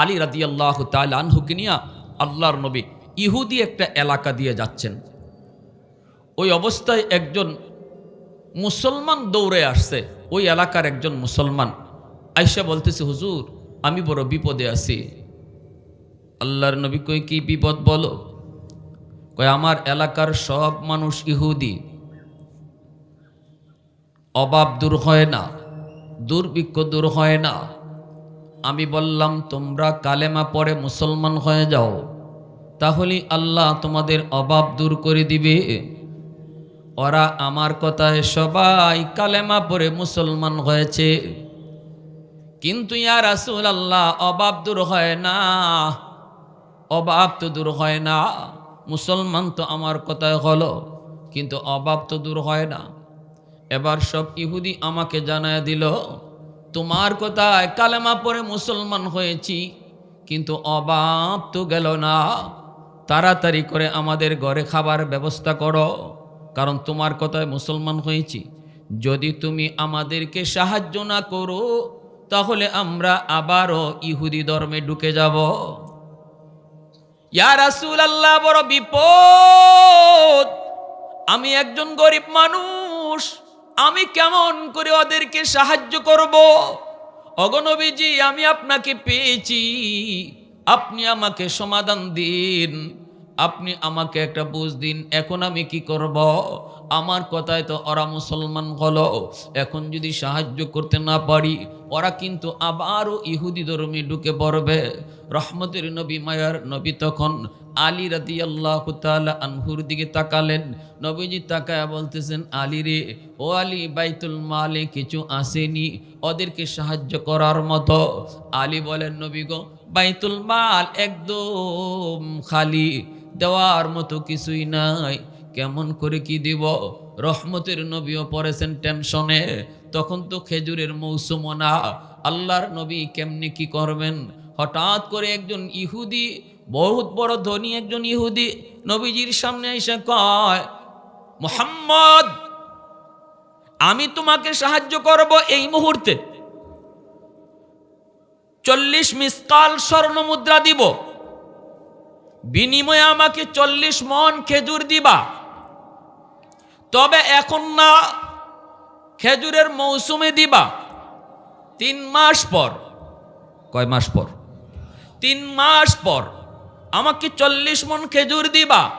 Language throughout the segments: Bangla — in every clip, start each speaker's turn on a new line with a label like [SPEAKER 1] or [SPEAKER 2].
[SPEAKER 1] আলী রাদি আল্লাহ আনহুকে নিয়ে আল্লাহর নবী ইহুদি একটা এলাকা দিয়ে যাচ্ছেন। ওই অবস্থায় একজন মুসলমান দৌড়ে আসছে। ওই এলাকার একজন মুসলমান আইসা বলতেছে, হুজুর, আমি বড় বিপদে আছি। আল্লাহর নবী কই কি বিপদ বলো? কয়, আমার এলাকার সব মানুষ ইহুদি। অভাব দূর হয় না, দুর্ভিক্ষ দূর হয় না আমি বললাম, তোমরা কালেমা পরে মুসলমান হয়ে যাও। তাহলে আল্লাহ তোমাদের অভাব দূর করে দিবে। ওরা আমার কথায়, সবাই কালেমা পরে মুসলমান হয়েছে। কিন্তু ইয়া রাসূল আল্লাহ অভাব দূর হয় না। অভাব তো দূর হয় না। মুসলমান তো আমার কথায় হলো, কিন্তু অভাব তো দূর হয় না। এবার সব ইহুদি আমাকে জানায় দিল তোমার কথায় কালেমা পরে মুসলমান হয়েছি, কিন্তু অভাব তো গেল না। তাড়াতাড়ি করে আমাদের ঘরে খাবার ব্যবস্থা করো, কারণ তোমার কথায় মুসলমান হয়েছি। যদি তুমি আমাদেরকে সাহায্য না করো, তাহলে আমরা আবারও ইহুদি ধর্মে ঢুকে যাব। ইয়া রাসূল আল্লাহ বড় বিপদ। আমি একজন গরিব মানুষ আমি কেমন করে ওদেরকে সাহায্য করব? অগনবীজি আমি আপনাকে পেয়েছি। আপনি আমাকে সমাধান দিন। আপনি আমাকে একটা বুঝ দিন, এখন আমি কি করব? আমার কথায় তো ওরা মুসলমান হলো। এখন যদি সাহায্য করতে না পারি, ওরা কিন্তু আবারও ইহুদি ধর্মে ঢুকে পড়বে। রহমতের নবী, মায়ার নবী তখন আলী রাদি আল্লাহ আনহুর দিকে তাকালেন। নবীজি তাকায় বলতেছেন, আলী রে, ও আলী, বাইতুল মালে কিছু আসেনি। ওদেরকে সাহায্য করার মতো। আলী বলেন, নবী গো, বাইতুল মাল একদম খালি, দেওয়ার মতো কিছুই নাই। কেমন করে কি দিব? রহমতের নবীও পড়েছেন টেনশনে। তখন তো খেজুরের মৌসুম না। আল্লাহর নবী কেমনি কি করবেন? হঠাৎ করে একজন ইহুদি, বহুত বড় ধনী একজন ইহুদি নবীজির সামনে এসে কয়, মোহাম্মদ, আমি তোমাকে সাহায্য করব এই মুহূর্তে। চল্লিশ মিসকাল স্বর্ণ মুদ্রা দিব। বিনিময়ে আমাকে চল্লিশ মন খেজুর দিবা। তবে এখন না, খেজুরের মৌসুমে দিবা। তিন মাস পর। কয় মাস পর? তিন মাস পর। আমাকে চল্লিশ মন খেজুর দিবা।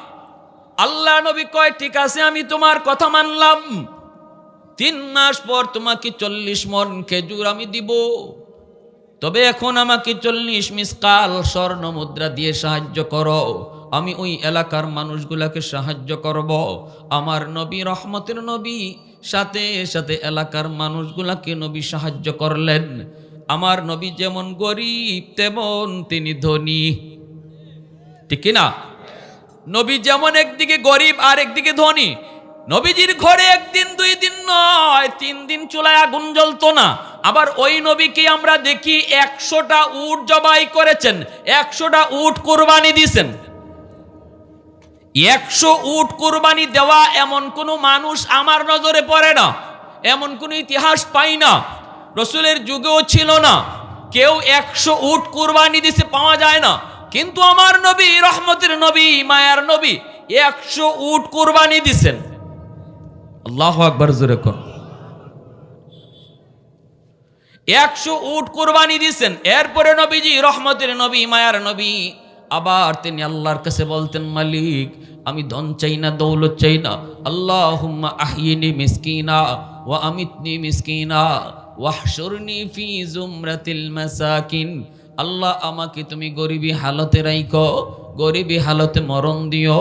[SPEAKER 1] আল্লাহ নবী কয়, ঠিক আছে, আমি তোমার কথা মানলাম। তিন মাস পর তোমাকে চল্লিশ মন খেজুর আমি দিব। তবে এখন আমাকে চল্লিশ মিসকাল স্বর্ণ মুদ্রা দিয়ে সাহায্য করো। আমি ওই এলাকার মানুষগুলাকে সাহায্য করব। আমার নবী, রহমতের নবী, সাথে সাথে এলাকার মানুষগুলাকে নবী সাহায্য করলেন। আমার নবী যেমন গরিব, তেমন তিনি ধনী। ঠিক না নবী যেমন একদিকে গরিব আর একদিকে ধনী। নবীজির ঘরে একদিন, দুই দিন নয়, তিন দিন চুলায় আগুন জ্বলতো না। আবার ওই নবীকে আমরা দেখি একশোটা উট জবাই করেছেন, একশোটা উট কোরবানি দিছেন। একশো উট কোরবানি দেওয়া এমন কোনো মানুষ আমার নজরে পড়ে না। এমন কোনো ইতিহাস পাই না। রসুলের যুগেও ছিল না। কেউ একশো উট কোরবানি দিছে পাওয়া যায় না। কিন্তু আমার নবী, রহমতের নবী, মায়ার নবী একশো উট কোরবানি দিছেন। আল্লাহ আকবর জোরে কর। একশো উট কোরবানি দিছেন। এরপরে নবীজি, রহমতের নবী, মায়ার নবী আবার তিনি আল্লাহর কাছে বলতেন, মালিক, আমি ধন চাই না, দৌলত চাই না। আল্লাহ আহিনি মিসকিনা ও আমিতনি মিসকিনা ওয়াহশুরনি ফি জুমরাতিল মাসাকিন। আল্লাহ, আমাকে তুমি গরিবী হালতে রাইখো, গরিবী হালতে মরণ দিও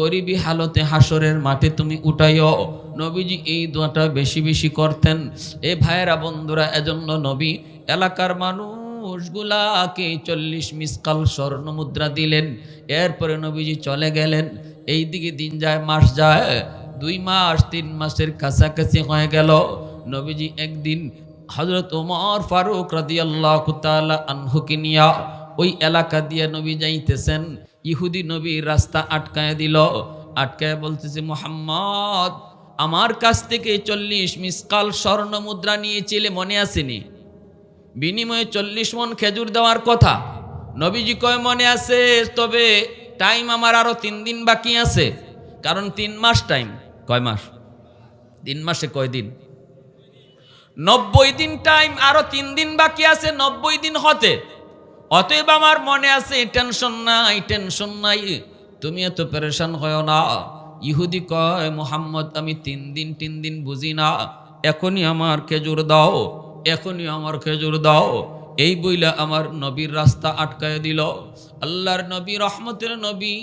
[SPEAKER 1] গরিবী হালতে হাসরের মাঠে তুমি উঠাইও নবীজি এই দোয়াটা বেশি বেশি করতেন। এ ভাইয়েরা বন্ধুরা, এজন্য নবী, এলাকার মানুষগুলাকে চল্লিশ মিসকাল স্বর্ণ মুদ্রা দিলেন, এরপরে নবীজি চলে গেলেন। এই দিকে দিন যায়, মাস যায়, দুই মাস, তিন মাসের কাছাকাছি হয়ে গেল। নবীজি একদিন হজরত ওমর ফারুক রাদিয়াল্লাহ আনহুকে নিয়া ওই এলাকা দিয়ে নবী যাইতেছেন। ইহুদি নবীর রাস্তা আটকায় দিল, আটকায় বলতেছে, মোহাম্মদ, আমার কাছ থেকে চল্লিশ মিসকাল স্বর্ণ মুদ্রা নিয়েছিলে, মনে আসেনি বিনিময়ে চল্লিশ মন খেজুর দেওয়ার কথা। নবীজি কয়, মনে আছে, তবে টাইম আমার আরও তিন দিন বাকি আছে। কারণ তিন মাস টাইম কয় মাস? তিন মাসে কয় দিন? নব্বই দিন টাইম আরও তিন দিন বাকি আছে, নব্বই দিন হতে। অতএব আমার মনে আছে টেনশন নাই টেনশন নাই, তুমি এত পেরেশান হয় না। ইহুদি কয়, মোহাম্মদ, আমি তিন দিন তিন দিন বুঝি না। এখনই আমার খেজুর দাও। এখনই আমার খেজুর দাও। এই বইলা আমার নবীর রাস্তা আটকায় দিল। আল্লাহর নবী, রহমতের নবী,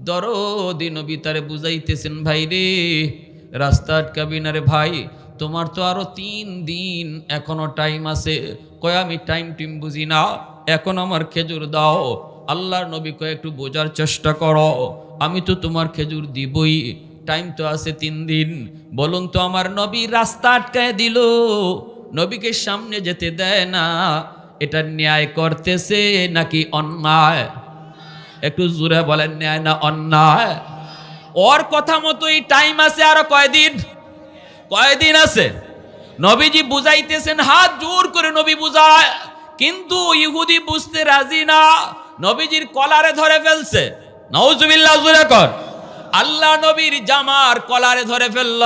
[SPEAKER 1] দরদি নবী তারে বুঝাইতেছেন, ভাই রে, রাস্তা আটকাবি না রে ভাই। তোমার তো আরও তিন দিন এখনও টাইম আছে। কয়, আমি টাইম টিম বুঝি না। এখন আমার খেজুর দাও। আল্লাহর নবী কয়, একটু বোঝার চেষ্টা করো। আমি তো তোমার খেজুর দিবই। টাইম তো আছে তিন দিন। বলুন তো আমার নবী রাস্তা আটকায় দিল। নবীকে সামনে যেতে দেয় না। এটা ন্যায় করতেছে নাকি অন্যায়? একটু জোরে বলেন, ন্যায় না অন্যায়? ওর কথা মতোই টাইম আছে আরও কয়দিন? কয়দিন আছে? নবীজি বুঝাইতেছেন, হাত জোর করে নবী বুঝায়। কিন্তু ইহুদি বুঝতে রাজি না। নবীজির কলারে ধরে ফেলছে। নওজুবিল্লাহ জুরে কর। আল্লাহ নবীর জামার কলারে ধরে ফেলল।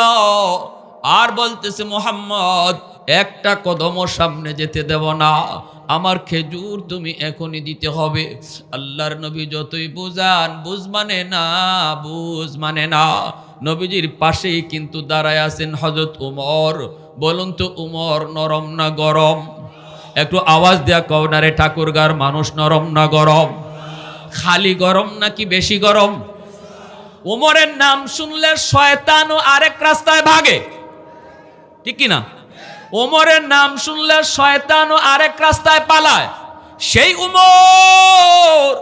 [SPEAKER 1] আর বলতেছে, মোহাম্মদ একটা কদমও সামনে যেতে দেব না। আমার খেজুর তুমি এখনই দিতে হবে। আল্লাহর নবী যতই বুঝান, বুঝ মানে না, বুঝ মানে না। নবীজির পাশেই কিন্তু দাঁড়ায় আছেন হজরত উমর। বলুন তো, উমর নরম না গরম? একটু আওয়াজ দেয়া কও না রে ঠাকুরগার, মানুষ নরম না গরম? খালি গরম নাকি বেশি গরম? উমরের নাম শুনলে শয়তান ও আরেক রাস্তায় ভাগে। ঠিক কি না? ওমরের নাম শুনলে শয়তান ও আরেক রাস্তায় পালায়। সেই উমর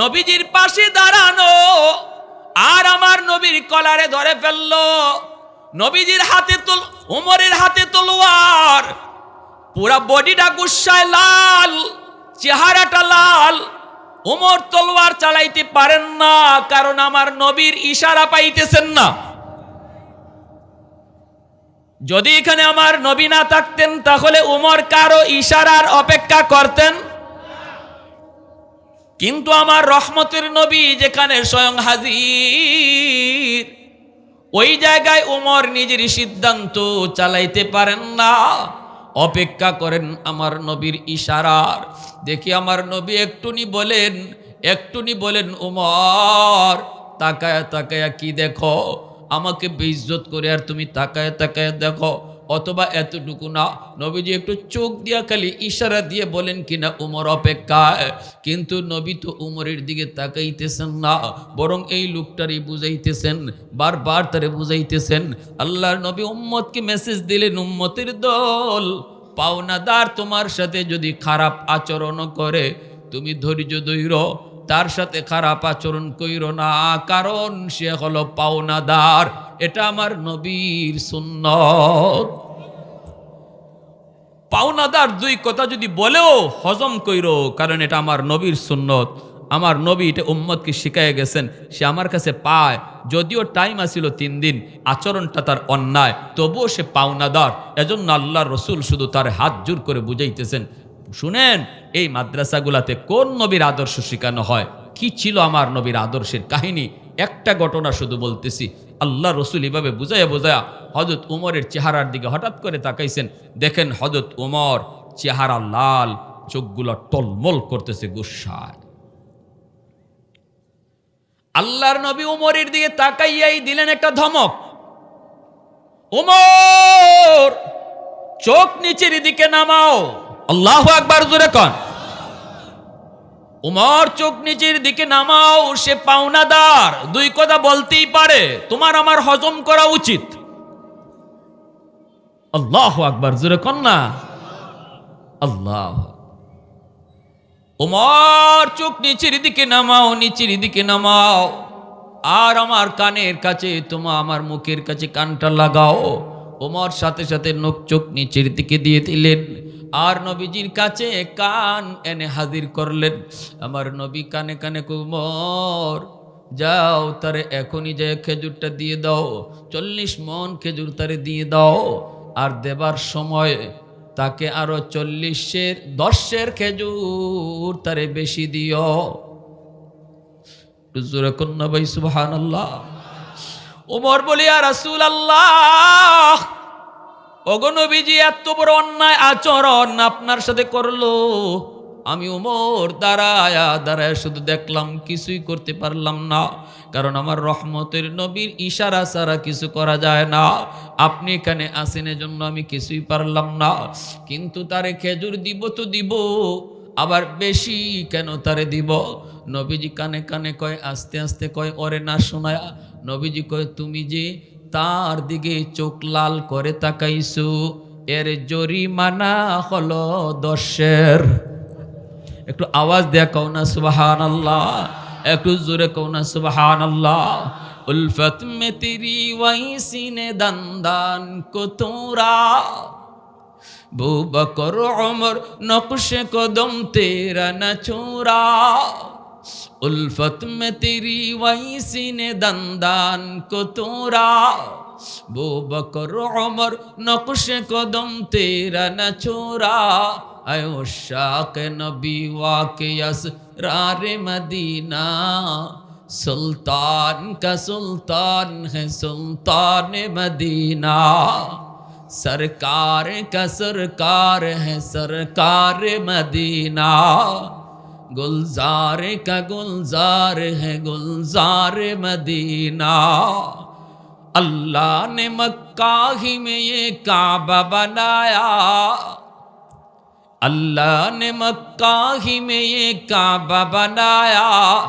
[SPEAKER 1] নবীজির পাশে দাঁড়ানো আর আমার নবীর কলারে ধরে ফেলল। নবীজির হাতে তুল উমরের হাতে তলোয়ার। পুরা বডিটা গুসায় লাল, চেহারাটা লাল। উমর তলোয়ার চালাইতে পারেন না, কারণ আমার নবীর ইশারা পাইতেছেন না। যদি এখানে আমার নবী না থাকতেন, তাহলে উমর কারও ইশারার অপেক্ষা করতেন? কিন্তু আমার রহমতের নবী যেখানে স্বয়ং হাজির, ওই জায়গায় উমর নিজের সিদ্ধান্ত চালাইতে পারেন না। অপেক্ষা করেন আমার নবীর ইশারার। দেখি আমার নবী একটুনি বলেন একটুনি বলেন, উমর, তাকায় তাকায় কি দেখো? আমাকে বেইজ্জত করে আর তুমি তাকায় তাকায় দেখো। অথবা এতটুকু না। নবীজি একটু চোখ দিয়া খালি ইশারা দিয়ে বলেন কিনা, উমর অপেক্ষায়। কিন্তু নবী তো উমরের দিকে তাকাইতেছেন না, বরং এই লোকটারই বুঝাইতেছেন, বারবার তারে বুঝাইতেছেন, আল্লাহর নবী উম্মতকে মেসেজ দিলেন, উম্মতের দল, পাওনাদার তোমার সাথে যদি খারাপ আচরণ করে, তুমি ধৈর্য ধৈর্য তার সাথে খারাপ আচরণ কইর না, কারণ সে হলো পাওনাদার। এটা আমার নবীর সুন্নত। পাওনাদার দুই কথা যদি বলেও হজম কইর, কারণ এটা আমার নবীর সুন্নত। আমার নবী এটা উম্মতকে শিখাই গেছেন, সে আমার কাছে পায়। যদিও টাইম আসিল তিন দিন, আচরণটা তার অন্যায়, তবুও সে পাওনাদার। এজন্য আল্লাহ রসুল শুধু তার হাত জোর করে বুঝাইতেছেন শুনেন, এই মাদ্রাসাগুলাতে কোন নবীর আদর্শ শেখানো হয়? কি ছিল আমার নবীর আদর্শের কাহিনী? একটা ঘটনা শুধু বলতেছি। আল্লাহ রসুল এভাবে বুঝাইয়া বোঝায়া হজরত উমরের চেহারার দিকে হঠাৎ করে তাকাইছেন। দেখেন হজরত উমর চেহারা লাল, চোখগুলো টলমল করতেছে গুসায়। আল্লাহর নবী উমরের দিকে তাকাইয়াই দিলেন একটা ধমক। উমর, চোখ নিচের দিকে নামাও। আল্লাহ একবার জোরে কন। উমর চোখ নিচের দিকে নামাও, সে পাওনাদার, দুই কথা বলতেই পারে, তোমার আমার হজম করা উচিত। আল্লাহ আকবার জোরে কন না। আল্লাহ উমর চোখ নিচের দিকে নামাও, নিচের দিকে নামাও। আর আমার কানের কাছে, তোমা আমার মুখের কাছে কানটা লাগাও। ওমর সাথে সাথে নোক চোখ নিচের দিকে দিয়ে দিলেন। আর নবীজির কাছে কান এনে হাজির করলেন। আমার নবী কানে কানে কুমর যাও, তারে এখনই যে খেজুরটা দিয়ে দাও। চল্লিশ মন খেজুর তারে দিয়ে দাও। আর দেবার সময় তাকে আরও চল্লিশের, দশের খেজুর তারে বেশি দিও। কন্যা ভাই সুবহান আল্লাহ উমর বলিয়া রাসূল আল্লাহ অগনবীজি এত বড় অন্যায় আচরণ আপনার সাথে করল। আমি উমর দাঁড়ায় দাঁড়ায় শুধু দেখলাম, কিছুই করতে পারলাম না। কারণ আমার রহমতের নবীর ইশারা ছাড়া কিছু করা যায় না। আপনি এখানে আসেন জন্য আমি কিছুই পারলাম না। কিন্তু তারে খেজুর দিব তো দিব, আবার বেশি কেন তারে দিব? নবীজি কানে কানে কয়, আস্তে আস্তে কয়, ওরে না শোনায়। নবীজি কয়, তুমি যে তার দিকে চোখ লাল করে তাকাইছো। এর জরিমানা হলো দশের। একটু আওয়াজ দেয়া কও না সুবাহান আল্লাহ একটু জোরে কও না সুবাহান আল্লাহ উলফত মে তেরি নে দন্দান কো তোরা বু বকর উমর নকশে কদম তেরা না ছোরা الفت میں تیری ویسی نے دندان کو تورا بو بکر، عمر، نقش دم تیرا نہ چورا اے عشاق نبی واقع اسرار مدینہ۔ سلطان کا سلطان ہے سلطان مدینہ۔ سرکار کا سرکار ہے سرکار مدینہ۔ گلزار کا گلزار ہے گلزار مدینہ۔ اللہ نے مکہ ہی میں یہ کعبہ بنایا۔ اللہ نے مکہ ہی میں یہ کعبہ بنایا۔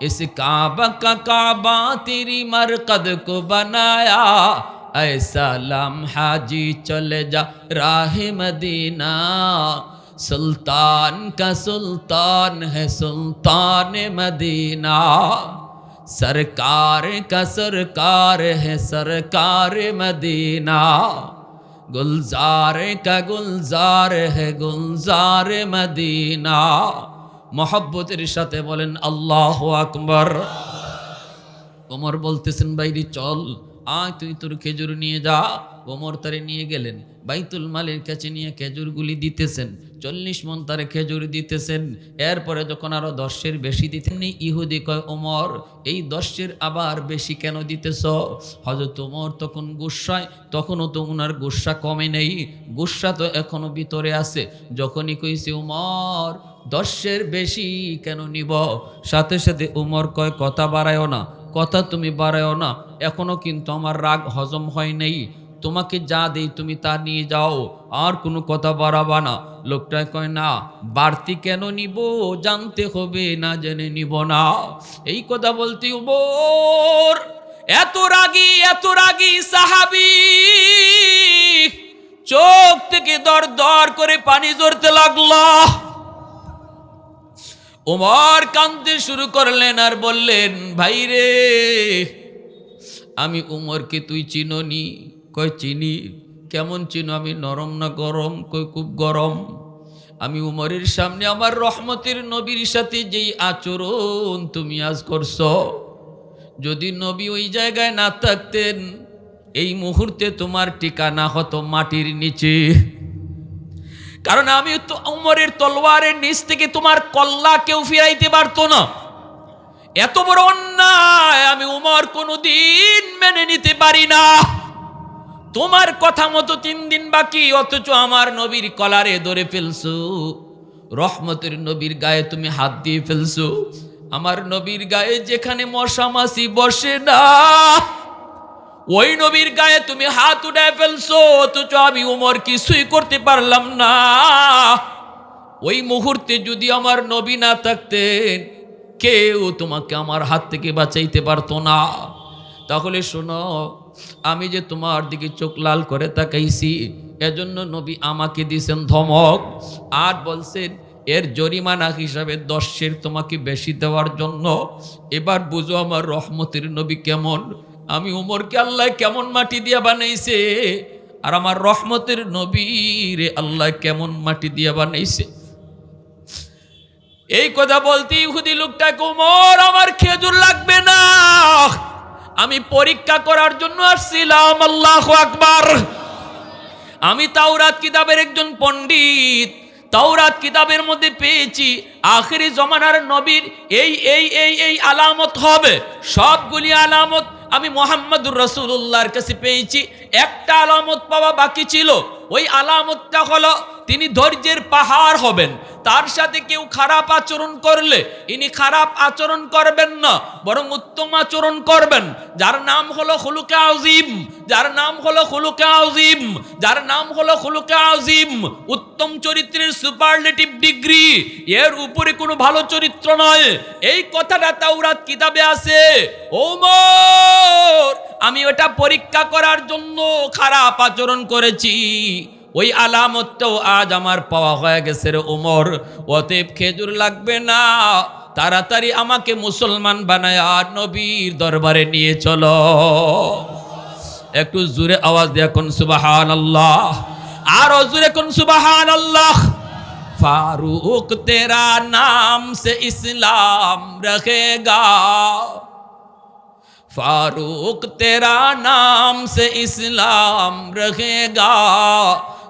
[SPEAKER 1] اس کعبہ کا کعبہ تیری مرقد کو بنایا۔ ایسا لمحہ جی چل جا راہ مدینہ۔ سلطان کا سلطان ہے سلطان مدینہ سرکار کا سرکار ہے سرکار مدینہ گلزار کا گلزار ہے گلزار مدینہ محبتের সাথে বলেন আল্লাহ আকবর ওমর বলতেছেন বাইরে চল আয় তুই তোর খেজুর নিয়ে যা ওমর তারে নিয়ে গেলেন, বাইতুল মালের কাছে নিয়ে খেজুরগুলি দিতেছেন, চল্লিশ মন তারে খেজুর দিতেছেন। এরপরে যখন আরও দশের বেশি দিতেন ইহুদি কয়, ওমর, এই দশের আবার বেশি কেন দিতেছ? হজরত ওমর তখন গুসায় তখনও তো ওনার গুসা কমে নেই। গুসা তো এখনও ভিতরে আছে। যখনই কইছে, ওমর, দশের বেশি কেন নিব? সাথে সাথে উমর কয়, কথা বাড়ায়ও না, কথা তুমি বাড়ায়ও না এখনও কিন্তু আমার রাগ হজম হয় নেই। তোমাকে যা দেই তুমি তা নিয়ে যাও, আর কোনো কথা বাড়াবা না। লোকটা কয়, না, বাড়তি কেন নিব? জানতে হবে, না জেনে নিব না। এই কথা বলতে উমর, এত রাগী এত রাগী সাহাবি। চোখ থেকে দর দর করে পানি জড়তে লাগল। ওমর কাঁদতে শুরু করলেন আর বললেন, ভাই রে, আমি উমরকে তুই চিননি। কয় চিনি? কেমন চিনো? আমি নরম না গরম? কই খুব গরম। আমি উমরের সামনে আমার রহমতের নবীর সাথে যেই আচরণ তুমি আজ করছ, যদি নবী ওই জায়গায় না থাকতেন, এই মুহূর্তে তোমার ঠিকানা হতো মাটির নিচে। কারণ আমি তো উমরের তলোয়ারের নিচ থেকে তোমার কল্লা কেউ ফিরাইতে পারতো না। এত বড় অন্যায় আমি উমর কোনোদিন মেনে নিতে পারি না। তোমার কথা মতো তিন দিন বাকি, অথচ আমার নবীর কলারে ধরে ফেলছো। রহমতের নবীর গায়ে তুমি হাত দিয়ে ফেলছো। আমার নবীর গায়ে যেখানে মশা মাসি বসে না, ওই নবীর গায়ে তুমি হাত উঠায় ফেলছো, অথচ আমি উমর কিছুই করতে পারলাম না। ওই মুহূর্তে যদি আমার নবী না থাকতেন, কেউ তোমাকে আমার হাত থেকে বাঁচাইতে পারতো না। তাহলে শোনো আমি যে তোমার দিকে চোখ লাল করে তাকাইছি, এজন্য নবী আমাকে দিয়েছেন ধমক আর বলছেন, এর জরিমানা হিসাবে দশের তোমাকে বেশি দেওয়ার জন্য। এবার বুঝো আমার রহমতের নবী কেমন? আমি উমরকে আল্লাহ কেমন মাটি দিয়া বানাইছে? আর আমার রহমতের নবীরে আল্লাহ কেমন মাটি দিয়া বানাইছে? এই কথা বলতে ইহুদি লোকটা উমর, আমার খেজুর লাগবে না। আমি পরীক্ষা করার জন্য আসছিলাম, আল্লাহ আকবার। আমি তাওরাত কিতাবের একজন পণ্ডিত। তাওরাত কিতাবের মধ্যে পেয়েছি, আখেরি জমানার নবীর এই এই এই এই আলামত হবে। সবগুলি আলামত আমি মোহাম্মদুর রসুল্লাহর কাছে পেয়েছি। একটা আলামত পাওয়া বাকি ছিল। ওই আলামতটা হলো তিনি ধৈর্যের পাহাড় হবেন। তার সাথে কেউ খারাপ আচরণ করলে ইনি খারাপ আচরণ করবেন না, বরং উত্তম আচরণ করবেন। যার নাম হলো খুলুকে আজিম, যার নাম হলো খুলুকে আজিম, যার নাম হলো খুলুকে আজিম। উত্তম চরিত্রের সুপারলেটিভ ডিগ্রি এর উপরে কোনো ভালো চরিত্র নয়। এই কথাটা তাওরাত কিতাবে আছে। ওমর, আমি ওটা পরীক্ষা করার জন্য খারাপ আচরণ করেছি। ওই আলামতটাও আজ আমার পাওয়া হয়ে গেছে রে ওমর অতএব খেজুর লাগবে না, তাড়াতাড়ি আমাকে মুসলমান বানায় আর নবীর দরবারে নিয়ে চলো। একটু জোরে আওয়াজ দিয়ে কোন সুবাহান আল্লাহ আর জুরে কোন সুবাহান আল্লাহ ফারুক তেরা নাম সে ইসলাম রখেগা। ফারুক তেরা নাম সে ইসলাম রখেগা।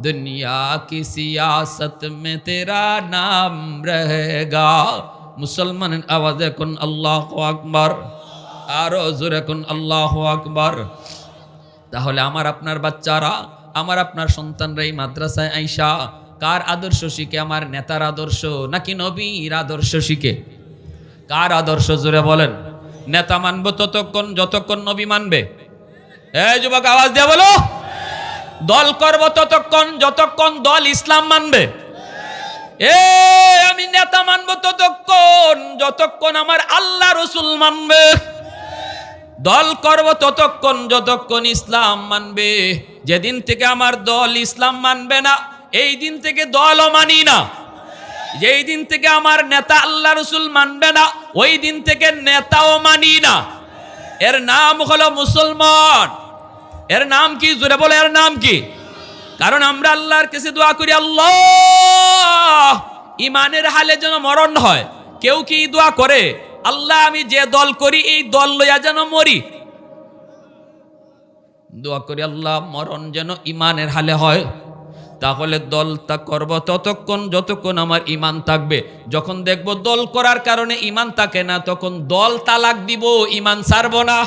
[SPEAKER 1] दुनिया की सियासत में तेरा नाम रहेगा মুসলমান আওয়াজে কোন আল্লাহ আকবার আরো জোরে কোন আল্লাহ আকবার তাহলে আমার আপনার বাচ্চারা আমার আপনার সন্তানরা এই মাদ্রাসায় আইসা কার আদর্শ শিখে আমার নেতার আদর্শ নাকি নবীর আদর্শ শিখে কার আদর্শ জোরে বলেন নেতা মানবো ততক্ষণ যতক্ষণ নবী মানবে এই যুবক আওয়াজ দিয়ে বলো দল করব ততক্ষণ, যতক্ষণ দল ইসলাম মানবে। এ, আমি নেতা মানবো ততক্ষণ, যতক্ষণ আমার আল্লাহ রসুল মানবে। দল করব ততক্ষণ, যতক্ষণ ইসলাম মানবে। যেদিন থেকে আমার দল ইসলাম মানবে না, এই দিন থেকে দলও মানি না। যেই দিন থেকে আমার নেতা আল্লাহ রসুল মানবে না, ওই দিন থেকে নেতাও মানি না। এর নাম হলো মুসলমান। এর নাম কি? জোরে বলে, এর নাম কি? কারণ আমরা আল্লাহর কাছে দোয়া করি, আল্লাহ! ইমানের হালে যেন মরণ হয়। কেউ কি দোয়া করে? আল্লাহ, আমি যে দল করি, এই দল লইয়া যেন মরি। দোয়া করি, আল্লাহ, মরণ যেন ইমানের হালে হয়। তাহলে দল তা করব ততক্ষণ যতক্ষণ আমার ইমান থাকবে। যখন দেখব দল করার কারণে ইমান থাকে না, তখন দল তালাক দিব, ইমান ছাড়ব না।